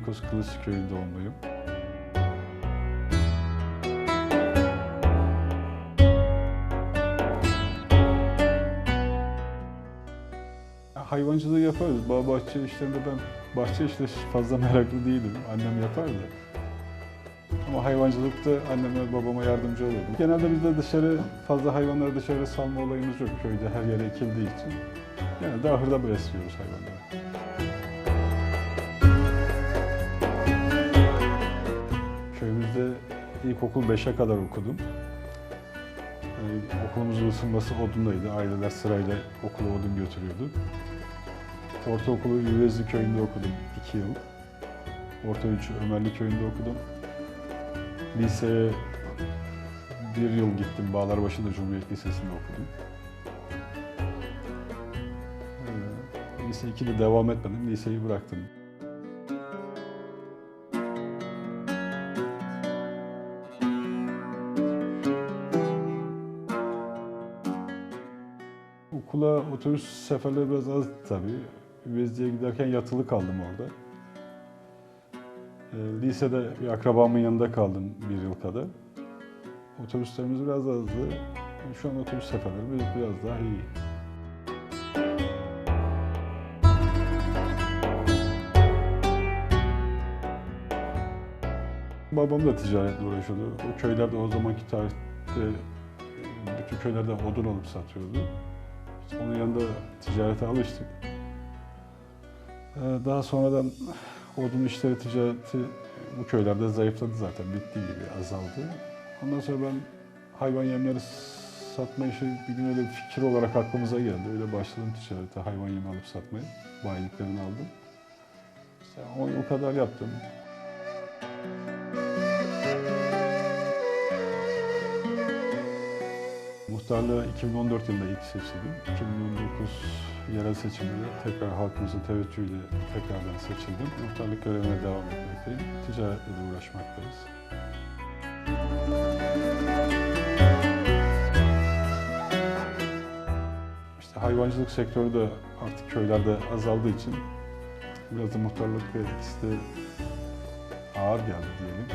Beykoz Kılıç Köyü doğumluyum. Hayvancılığı yaparız. Bağ bahçe işlerinde ben bahçe işleri fazla meraklı değilim. Annem yapardı. Ama hayvancılıkta anneme babama yardımcı oluyordum. Genelde bizde dışarı fazla hayvanları dışarı salma olayımız yok köyde her yere ekildiği için. Yani de ahırda besliyoruz hayvanları. İlkokul 5'e kadar okudum. Yani okulumuzun ısınması odundaydı. Aileler sırayla okula odun götürüyordu. Ortaokulu Yüvezli köyünde okudum 2 yıl. Orta 3 Ömerli köyünde okudum. Liseye bir yıl gittim. Bağlarbaşı'nda Cumhuriyet Lisesi'nde okudum. Ee, Lise 2'de devam etmedim. Liseyi bıraktım. Otobüs seferleri biraz az tabii. Üvezli'ye giderken yatılı kaldım orada. Ee, lisede bir akrabamın yanında kaldım bir yıl kadar. Otobüslerimiz biraz azdı. Şu an otobüs seferleri biraz, daha iyi. Babam da ticaretle uğraşıyordu. O köylerde o zamanki tarihte e, bütün köylerde odun alıp satıyordu. Onun yanında ticarete alıştık. Ee, Daha sonradan odun işleri ticareti bu köylerde zayıfladı zaten. Bittiği gibi azaldı. Ondan sonra ben hayvan yemleri satma işi bir gün öyle bir fikir olarak aklımıza geldi. Öyle başladım ticarete hayvan yemi alıp satmaya. Bayiliklerini aldım. İşte 10 yıl kadar yaptım. Muhtarlığa 2014 yılında ilk seçildim. 2019 yerel seçimde tekrar halkımızın teveccühüyle tekrardan seçildim. Muhtarlık görevine devam etmekteyim. Ticaretle de uğraşmaktayız. İşte hayvancılık sektörü de artık köylerde azaldığı için biraz da muhtarlık ve ikisi de ağır geldi diyelim.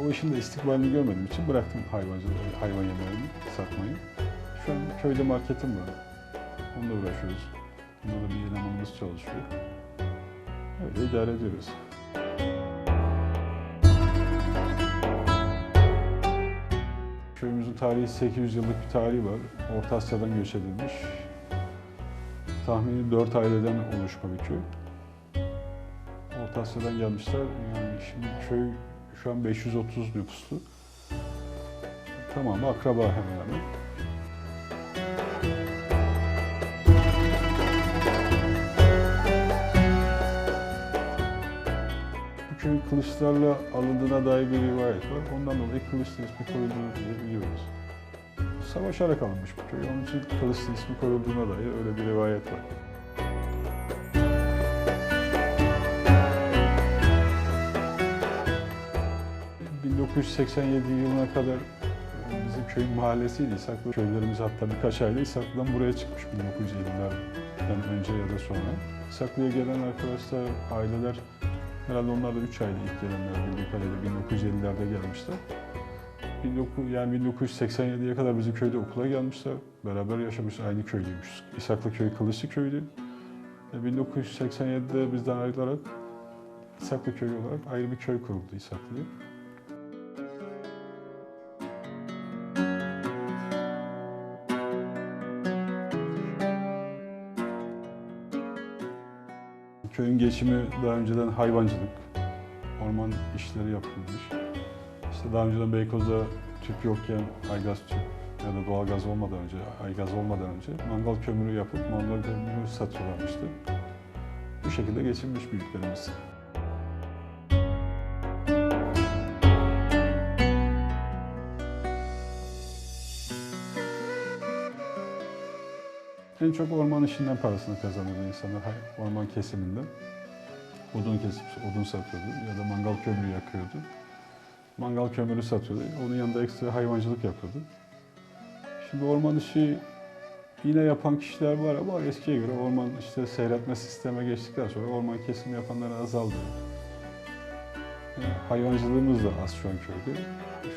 O işin de istikbalini görmediğim için bıraktım hayvancılığı, hayvan yemlerini satmayı. Şu an köyde marketim var. Onunla uğraşıyoruz. Bunda da bir elemanımız çalışıyor. Öyle idare ediyoruz. Köyümüzün tarihi 800 yıllık bir tarihi var. Orta Asya'dan göç edilmiş. Tahmini 4 aileden oluşma bir köy. Orta Asya'dan gelmişler. Yani şimdi köy şu an 530 nüfuslu. Tamamı akraba hemen hemen. Bu köyün kılıçlarla alındığına dair bir rivayet var. Ondan dolayı Kılıçlı ismi koyulduğunu biliyoruz. Savaşarak alınmış bu köy. Onun için Kılıçlı ismi koyulduğuna dair öyle bir rivayet var. ...1987 yılına kadar e, bizim köyün mahallesiydi. İshaklı köylerimiz hatta birkaç aile İshaklı'dan buraya çıkmış 1950'lerden önce ya da sonra. İshaklı'ya gelen arkadaşlar, aileler herhalde onlar da 3 aile ilk gelenler bildiğim kadarıyla 1950'lerde gelmişler. 19, yani 1987'ye kadar bizim köyde okula gelmişler. Beraber yaşamış, aynı köylüymüş. İshaklı köyü Kılıçlı. Ve 1987'de bizden ayrılarak İshaklı köyü olarak ayrı bir köy kuruldu İshaklı'ya. Köyün geçimi daha önceden hayvancılık, orman işleri yapılmış. İşte daha önceden Beykoz'da tüp yokken aygaz tüp ya da doğalgaz olmadan önce, aygaz olmadan önce mangal kömürü yapıp mangal kömürü satıyorlarmıştı. Bu şekilde geçinmiş büyüklerimiz. En çok orman işinden parasını kazanıyordu insanlar, orman kesiminden. Odun kesip odun satıyordu ya da mangal kömürü yakıyordu. Mangal kömürü satıyordu. Onun yanında ekstra hayvancılık yapıyordu. Şimdi orman işi Yine yapan kişiler var ama eskiye göre orman işte seyretme sisteme geçtikten sonra orman kesimi yapanlar azaldı. Yani hayvancılığımız da az şu an köyde.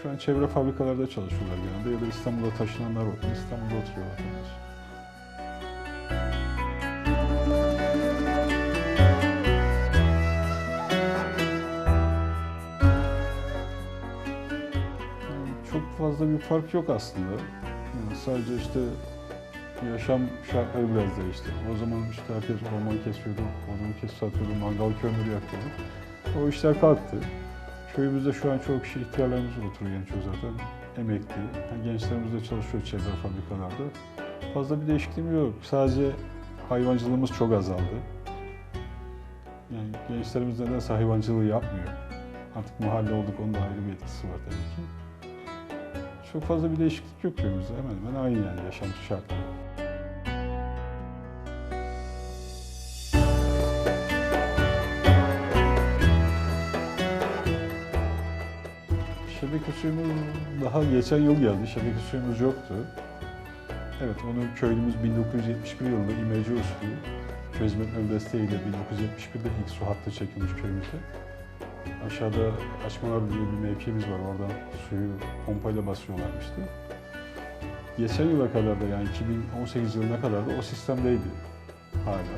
Şu an çevre fabrikalarda çalışıyorlar genelde ya da İstanbul'a taşınanlar var. İstanbul'da oturuyor vatandaş. Fazla bir fark yok aslında. Yani sadece işte yaşam şartları biraz değişti. O zaman işte herkes orman kesiyordu, odun kesip satıyordu, mangal kömürü yakıyordu. O işler kalktı. Köyümüzde şu an çok kişi ihtiyarlarımız oturuyor genç zaten. Emekli. Yani gençlerimiz de çalışıyor çevre fabrikalarda. Fazla bir değişikliğim yok. Sadece hayvancılığımız çok azaldı. Yani gençlerimiz nedense hayvancılığı yapmıyor. Artık mahalle olduk, onun da ayrı bir etkisi var tabii ki. Çok fazla bir değişiklik yok köyümüzde. Hemen hemen aynı yani yaşantı şartları. Şebeke suyumuz daha geçen yıl geldi. Şebeke suyumuz yoktu. Evet, onu köylümüz 1971 yılında imece usulü hizmetleri desteğiyle 1971'de ilk su hattı çekilmiş köyümüzde. Aşağıda Açmalar diye bir mevkimiz var. Oradan suyu pompayla basıyorlarmıştı. Geçen yıla kadar da yani 2018 yılına kadar da o sistemdeydi hala.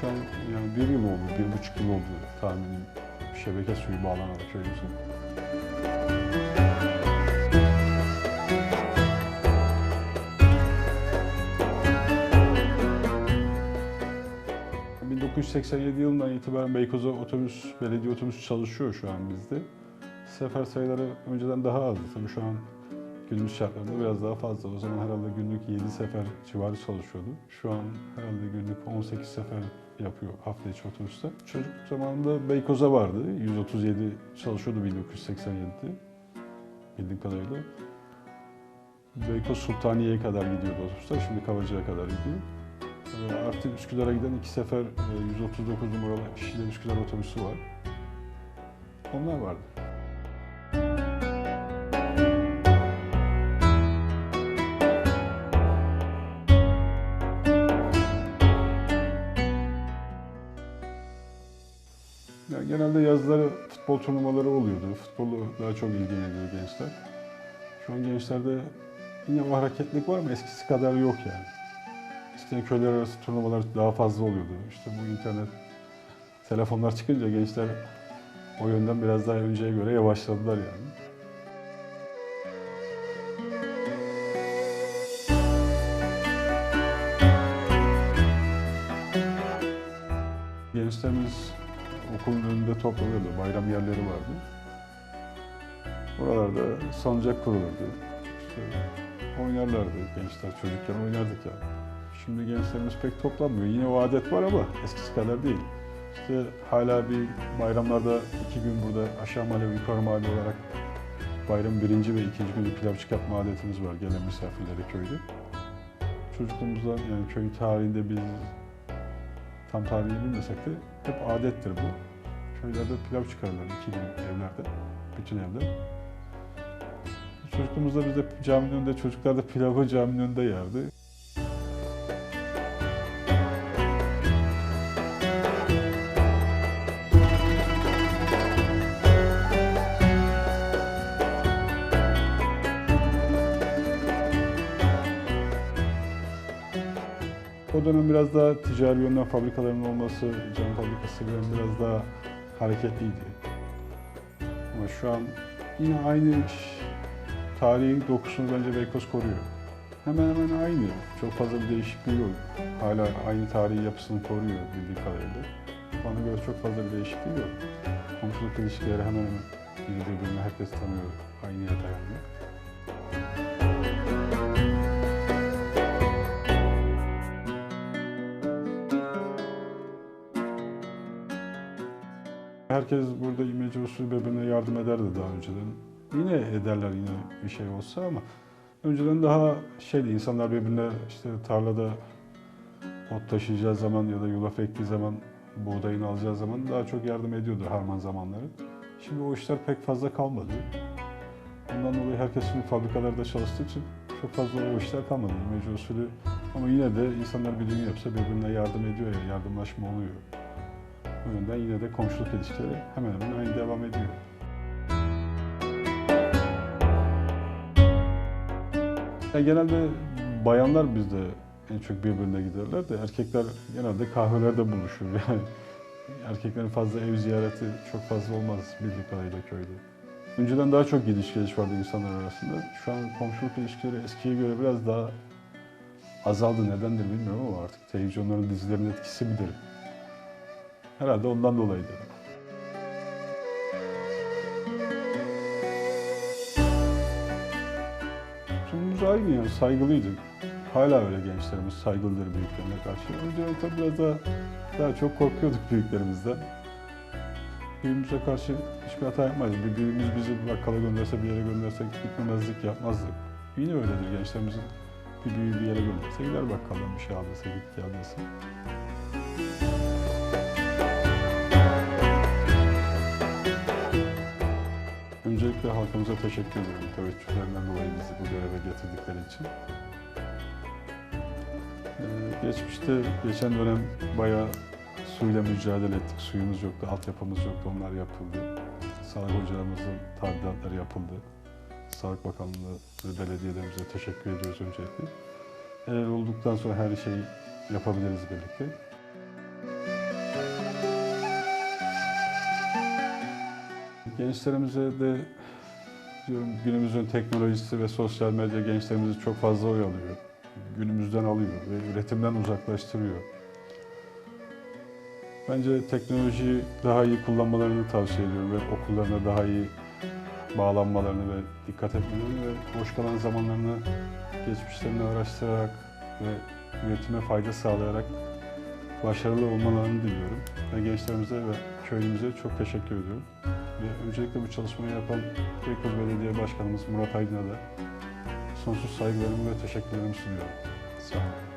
Şu an yani bir yıl oldu, bir buçuk yıl oldu tahminim şebeke suyu bağlanalı köyümüze. ...1987 yılından itibaren Beykoz'a otobüs, belediye otobüsü çalışıyor şu an bizde. Sefer sayıları önceden daha azdı. Tabii şu an günümüz şartlarında biraz daha fazla. O zaman herhalde günlük 7 sefer civarı çalışıyordu. Şu an herhalde günlük 18 sefer yapıyor hafta içi otobüste. Çocuk zamanında Beykoz'a vardı. 137 çalışıyordu 1987'de. Bildiğim kadarıyla. Beykoz Sultaniye'ye kadar gidiyordu otobüsler. Şimdi Kavacı'ya kadar gidiyor. Ee, Artı Üsküdar'a giden iki sefer e, 139 numaralı Şile Üsküdar otobüsü var. Onlar vardı. Yani genelde yazları futbol turnuvaları oluyordu. Futbolu daha çok ilgileniyor gençler. Şu an gençlerde yine o hareketlilik var ama eskisi kadar yok yani. Eskiden köyler arası turnuvalar daha fazla oluyordu. İşte bu internet, telefonlar çıkınca gençler o yönden biraz daha önceye göre yavaşladılar yani. Gençlerimiz okulun önünde toplanıyordu, bayram yerleri vardı. Oralarda salıncak kurulurdu. İşte oynarlardı gençler, çocukken oynardık yani. Şimdi gençlerimiz pek toplanmıyor. Yine o adet var ama eskisi kadar değil. İşte hala bir bayramlarda iki gün burada aşağı mahalle ve yukarı mahalle olarak bayram birinci ve ikinci günü pilav çıkartma adetimiz var gelen misafirlere köyde. Çocukluğumuzdan yani köy tarihinde biz tam tarihini bilmesek de hep adettir bu. Köylerde pilav çıkarırlar iki gün evlerde, bütün evler. Çocukluğumuzda biz de caminin önünde, çocuklar da pilavı caminin önünde yerdi. Biraz daha ticari yönden fabrikaların olması, cam fabrikası biraz daha hareketliydi. Ama şu an yine aynı tarihi dokusunu bence Beykoz koruyor. Hemen hemen aynı. Çok fazla bir değişikliği yok. Hala aynı tarihi yapısını koruyor bildiğim kadarıyla. Bana göre çok fazla bir değişikliği yok. Komşuluk ilişkileri hemen hemen biri birbirini herkes tanıyor. Aynı yere dayanıyor. Herkes burada imece usulü birbirine yardım ederdi daha önceden. Yine ederler yine bir şey olsa ama önceden daha şeydi insanlar birbirine işte tarlada ot taşıyacağı zaman ya da yulaf ektiği zaman buğdayını alacağı zaman daha çok yardım ediyordu harman zamanları. Şimdi o işler pek fazla kalmadı. Ondan dolayı herkes şimdi fabrikalarda çalıştığı için çok fazla o işler kalmadı. Usulü Ama yine de insanlar bir düğün yapsa birbirine yardım ediyor ya, yardımlaşma oluyor. O yönden yine de komşuluk ilişkileri hemen hemen aynı devam ediyor. Yani genelde bayanlar bizde en çok birbirine giderler de erkekler genelde kahvelerde buluşur. Yani erkeklerin fazla ev ziyareti çok fazla olmaz bildiği kadarıyla köyde. Önceden daha çok gidiş geliş vardı insanlar arasında. Şu an komşuluk ilişkileri eskiye göre biraz daha azaldı. Nedendir bilmiyorum ama artık televizyonların dizilerin etkisi midir? Herhalde ondan dolayıdır. Tutumumuz aynı yani saygılıydık. Hala öyle gençlerimiz saygılıdır büyüklerine karşı. Önceden tabii biraz daha, daha çok korkuyorduk büyüklerimizden. Büyüğümüze karşı hiçbir hata yapmazdık. Bir büyüğümüz bizi bir bakkala gönderse, bir yere gönderse gitmemezlik yapmazdık. Yine öyledir gençlerimizin bir büyüğü bir yere gönderse gider bakkaldan bir şey aldıysa git gel Öncelikle halkımıza teşekkür ederim teveccühlerinden dolayı bizi bu göreve getirdikleri için. Ee, geçmişte, geçen dönem bayağı suyla mücadele ettik. Suyumuz yoktu, altyapımız yoktu, onlar yapıldı. Sağlık hocalarımızın tadilatları yapıldı. Sağlık Bakanlığı ve belediyelerimize teşekkür ediyoruz öncelikle. Eğer olduktan sonra her şeyi yapabiliriz birlikte. Gençlerimize de diyorum günümüzün teknolojisi ve sosyal medya gençlerimizi çok fazla oyalıyor. Günümüzden alıyor ve üretimden uzaklaştırıyor. Bence teknolojiyi daha iyi kullanmalarını tavsiye ediyorum ve okullarına daha iyi bağlanmalarını ve dikkat etmelerini ve boş kalan zamanlarını geçmişlerini araştırarak ve üretime fayda sağlayarak başarılı olmalarını diliyorum. Ve gençlerimize ve köylümüze çok teşekkür ediyorum. Ve öncelikle bu çalışmayı yapan Beykoz Belediye Başkanımız Murat Aydın'a da sonsuz saygılarımı ve teşekkürlerimi sunuyorum. Sağ olun.